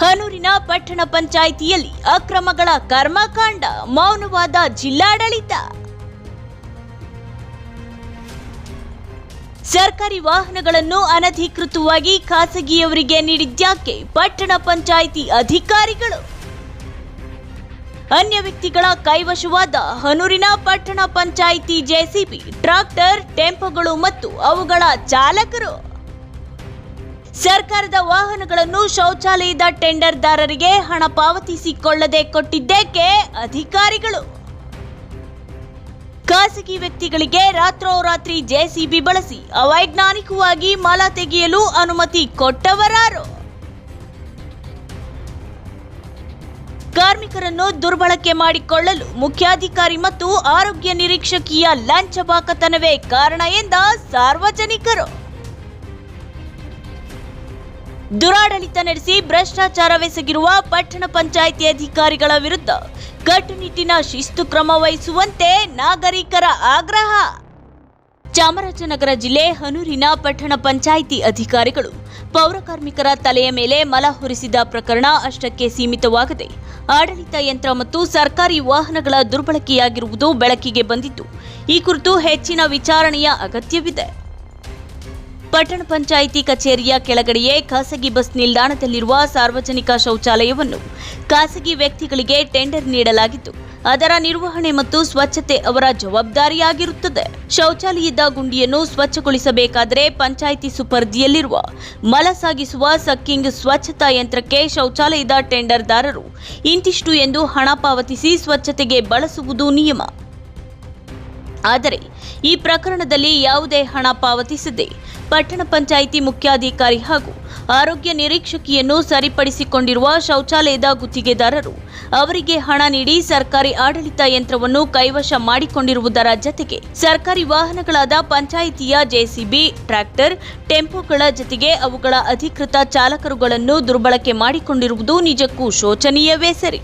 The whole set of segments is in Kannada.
ಹನೂರಿನ ಪಟ್ಟಣ ಪಂಚಾಯಿತಿಯಲ್ಲಿ ಅಕ್ರಮಗಳ ಕರ್ಮಕಾಂಡ, ಮೌನವಾದ ಜಿಲ್ಲಾಡಳಿತ. ಸರ್ಕಾರಿ ವಾಹನಗಳನ್ನು ಅನಧಿಕೃತವಾಗಿ ಖಾಸಗಿಯವರಿಗೆ ನೀಡಿದ್ಯಾಕೆ ಪಟ್ಟಣ ಪಂಚಾಯಿತಿ ಅಧಿಕಾರಿಗಳು? ಅನ್ಯ ವ್ಯಕ್ತಿಗಳ ಕೈವಶವಾದ ಹನೂರಿನ ಪಟ್ಟಣ ಪಂಚಾಯಿತಿ ಜೆಸಿಬಿ, ಟ್ರಾಕ್ಟರ್, ಟೆಂಪೋಗಳು ಮತ್ತು ಅವುಗಳ ಚಾಲಕರು. ಸರ್ಕಾರದ ವಾಹನಗಳನ್ನು ಶೌಚಾಲಯದ ಟೆಂಡರ್ದಾರರಿಗೆ ಹಣ ಪಾವತಿಸಿಕೊಳ್ಳದೆ ಕೊಟ್ಟಿದ್ದೇಕೆ ಅಧಿಕಾರಿಗಳು. ಖಾಸಗಿ ವ್ಯಕ್ತಿಗಳಿಗೆ ರಾತ್ರೋರಾತ್ರಿ ಜೆಸಿಬಿ ಬಳಸಿ ಅವೈಜ್ಞಾನಿಕವಾಗಿ ಮಲ ತೆಗೆಯಲು ಅನುಮತಿ ಕೊಟ್ಟವರಾರು. ಕಾರ್ಮಿಕರನ್ನು ದುರ್ಬಳಕೆ ಮಾಡಿಕೊಳ್ಳಲು ಮುಖ್ಯಾಧಿಕಾರಿ ಮತ್ತು ಆರೋಗ್ಯ ನಿರೀಕ್ಷಕಿಯ ಲಂಚಬಾಕತನವೇ ಕಾರಣ ಎಂದ ಸಾರ್ವಜನಿಕರು. ದುರಾಡಳಿತ ನಡೆಸಿ ಭ್ರಷ್ಟಾಚಾರವೆಸಗಿರುವ ಪಟ್ಟಣ ಪಂಚಾಯಿತಿ ಅಧಿಕಾರಿಗಳ ವಿರುದ್ಧ ಕಟ್ಟುನಿಟ್ಟಿನ ಶಿಸ್ತು ಕ್ರಮ ವಹಿಸುವಂತೆ ನಾಗರಿಕರ ಆಗ್ರಹ. ಚಾಮರಾಜನಗರ ಜಿಲ್ಲೆ ಹನೂರಿನ ಪಟ್ಟಣ ಪಂಚಾಯಿತಿ ಅಧಿಕಾರಿಗಳು ಪೌರಕಾರ್ಮಿಕರ ತಲೆಯ ಮೇಲೆ ಮಲ ಹೊರಿಸಿದ ಪ್ರಕರಣ ಅಷ್ಟಕ್ಕೆ ಸೀಮಿತವಾಗದೆ ಆಡಳಿತ ಯಂತ್ರ ಮತ್ತು ಸರ್ಕಾರಿ ವಾಹನಗಳ ದುರ್ಬಳಕೆಯಾಗಿರುವುದು ಬೆಳಕಿಗೆ ಬಂದಿದ್ದು, ಈ ಕುರಿತು ಹೆಚ್ಚಿನ ವಿಚಾರಣೆಯ ಅಗತ್ಯವಿದೆ. ಪಟ್ಟಣ ಪಂಚಾಯಿತಿ ಕಚೇರಿಯ ಕೆಳಗಡೆಯೇ ಖಾಸಗಿ ಬಸ್ ನಿಲ್ದಾಣದಲ್ಲಿರುವ ಸಾರ್ವಜನಿಕ ಶೌಚಾಲಯವನ್ನು ಖಾಸಗಿ ವ್ಯಕ್ತಿಗಳಿಗೆ ಟೆಂಡರ್ ನೀಡಲಾಗಿದ್ದು ಅದರ ನಿರ್ವಹಣೆ ಮತ್ತು ಸ್ವಚ್ಛತೆ ಅವರ ಜವಾಬ್ದಾರಿಯಾಗಿರುತ್ತದೆ. ಶೌಚಾಲಯದ ಗುಂಡಿಯನ್ನು ಸ್ವಚ್ಛಗೊಳಿಸಬೇಕಾದರೆ ಪಂಚಾಯಿತಿ ಸುಪರ್ದಿಯಲ್ಲಿರುವ ಮಲ ಸಾಗಿಸುವ ಸಕ್ಕಿಂಗ್ ಸ್ವಚ್ಛತಾ ಯಂತ್ರಕ್ಕೆ ಶೌಚಾಲಯದ ಟೆಂಡರ್ದಾರರು ಇಂತಿಷ್ಟು ಎಂದು ಹಣ ಪಾವತಿಸಿ ಸ್ವಚ್ಛತೆಗೆ ಬಳಸುವುದು ನಿಯಮ. ಆದರೆ ಈ ಪ್ರಕರಣದಲ್ಲಿ ಯಾವುದೇ ಹಣ ಪಾವತಿಸದೆ ಪಟ್ಟಣ ಪಂಚಾಯಿತಿ ಮುಖ್ಯಾಧಿಕಾರಿ ಹಾಗೂ ಆರೋಗ್ಯ ನಿರೀಕ್ಷಕಿಯನ್ನು ಸರಿಪಡಿಸಿಕೊಂಡಿರುವ ಶೌಚಾಲಯದ ಗುತ್ತಿಗೆದಾರರು ಅವರಿಗೆ ಹಣ ನೀಡಿ ಸರ್ಕಾರಿ ಆಡಳಿತ ಯಂತ್ರವನ್ನು ಕೈವಶ ಮಾಡಿಕೊಂಡಿರುವುದರ ಜತೆಗೆ ಸರ್ಕಾರಿ ವಾಹನಗಳಾದ ಪಂಚಾಯಿತಿಯ ಜೆಸಿಬಿ, ಟ್ರ್ಯಾಕ್ಟರ್, ಟೆಂಪೋಗಳ ಜತೆಗೆ ಅವುಗಳ ಅಧಿಕೃತ ಚಾಲಕರುಗಳನ್ನು ದುರ್ಬಳಕೆ ಮಾಡಿಕೊಂಡಿರುವುದು ನಿಜಕ್ಕೂ ಶೋಚನೀಯವೇ ಸರಿ.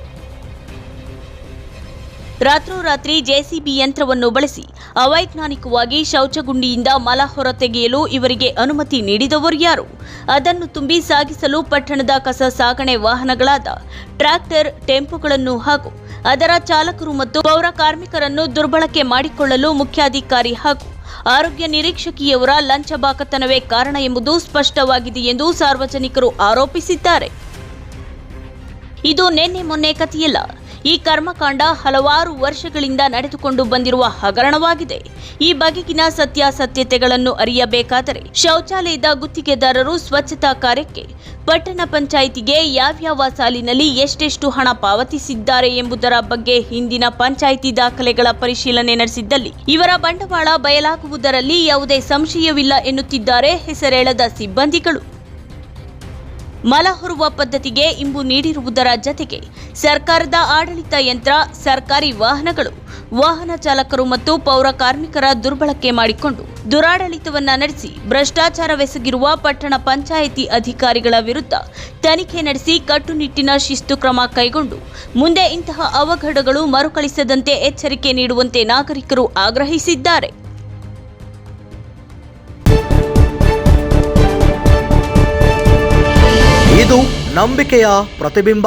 ರಾತ್ರೋರಾತ್ರಿ ಜೆಸಿಬಿ ಯಂತ್ರವನ್ನು ಬಳಸಿ ಅವೈಜ್ಞಾನಿಕವಾಗಿ ಶೌಚಗುಂಡಿಯಿಂದ ಮಲ ಹೊರತೆಗೆಯಲು ಇವರಿಗೆ ಅನುಮತಿ ನೀಡಿದವರು ಯಾರು? ಅದನ್ನು ತುಂಬಿ ಸಾಗಿಸಲು ಪಟ್ಟಣದ ಕಸ ಸಾಗಣೆ ವಾಹನಗಳಾದ ಟ್ರ್ಯಾಕ್ಟರ್, ಟೆಂಪೋಗಳನ್ನು ಹಾಗೂ ಅದರ ಚಾಲಕರು ಮತ್ತು ಪೌರ ಕಾರ್ಮಿಕರನ್ನು ದುರ್ಬಳಕೆ ಮಾಡಿಕೊಳ್ಳಲು ಮುಖ್ಯಾಧಿಕಾರಿ ಹಾಗೂ ಆರೋಗ್ಯ ನಿರೀಕ್ಷಕಿಯವರ ಲಂಚ ಬಾಕತನವೇ ಕಾರಣ ಎಂಬುದು ಸ್ಪಷ್ಟವಾಗಿದೆ ಎಂದು ಸಾರ್ವಜನಿಕರು ಆರೋಪಿಸಿದ್ದಾರೆ. ಇದು ನಿನ್ನೆ ಮೊನ್ನೆ ಕಥೆಯಲ್ಲ. ಈ ಕರ್ಮಕಾಂಡ ಹಲವಾರು ವರ್ಷಗಳಿಂದ ನಡೆದುಕೊಂಡು ಬಂದಿರುವ ಹಗರಣವಾಗಿದೆ. ಈ ಬಗೆಗಿನ ಸತ್ಯಾಸತ್ಯತೆಗಳನ್ನು ಅರಿಯಬೇಕಾದರೆ ಶೌಚಾಲಯದ ಗುತ್ತಿಗೆದಾರರು ಸ್ವಚ್ಛತಾ ಕಾರ್ಯಕ್ಕೆ, ಪಟ್ಟಣ ಪಂಚಾಯಿತಿಗೆ ಯಾವ್ಯಾವ ಸಾಲಿನಲ್ಲಿ ಎಷ್ಟೆಷ್ಟು ಹಣ ಪಾವತಿಸಿದ್ದಾರೆ ಎಂಬುದರ ಬಗ್ಗೆ ಹಿಂದಿನ ಪಂಚಾಯಿತಿ ದಾಖಲೆಗಳ ಪರಿಶೀಲನೆ ನಡೆಸಿದ್ದಲ್ಲಿ ಇವರ ಬಂಡವಾಳ ಬಯಲಾಗುವುದರಲ್ಲಿ ಯಾವುದೇ ಸಂಶಯವಿಲ್ಲ ಎನ್ನುತ್ತಿದ್ದಾರೆ ಹೆಸರೇಳದ ಸಿಬ್ಬಂದಿಗಳು. ಮಲ ಹೊರುವ ಪದ್ಧತಿಗೆ ಇಂಬು ನೀಡಿರುವುದರ ಜತೆಗೆ ಸರ್ಕಾರದ ಆಡಳಿತ ಯಂತ್ರ, ಸರ್ಕಾರಿ ವಾಹನಗಳು, ವಾಹನ ಚಾಲಕರು ಮತ್ತು ಪೌರ ಕಾರ್ಮಿಕರ ದುರ್ಬಳಕೆ ಮಾಡಿಕೊಂಡು ದುರಾಡಳಿತವನ್ನ ನಡೆಸಿ ಭ್ರಷ್ಟಾಚಾರವೆಸಗಿರುವ ಪಟ್ಟಣ ಪಂಚಾಯಿತಿ ಅಧಿಕಾರಿಗಳ ವಿರುದ್ಧ ತನಿಖೆ ನಡೆಸಿ ಕಟ್ಟುನಿಟ್ಟಿನ ಶಿಸ್ತು ಕ್ರಮ ಕೈಗೊಂಡು ಮುಂದೆ ಇಂತಹ ಅವಘಡಗಳು ಮರುಕಳಿಸದಂತೆ ಎಚ್ಚರಿಕೆ ನೀಡುವಂತೆ ನಾಗರಿಕರು ಆಗ್ರಹಿಸಿದ್ದಾರೆ. ನಂಬಿಕೆಯ ಪ್ರತಿಬಿಂಬ.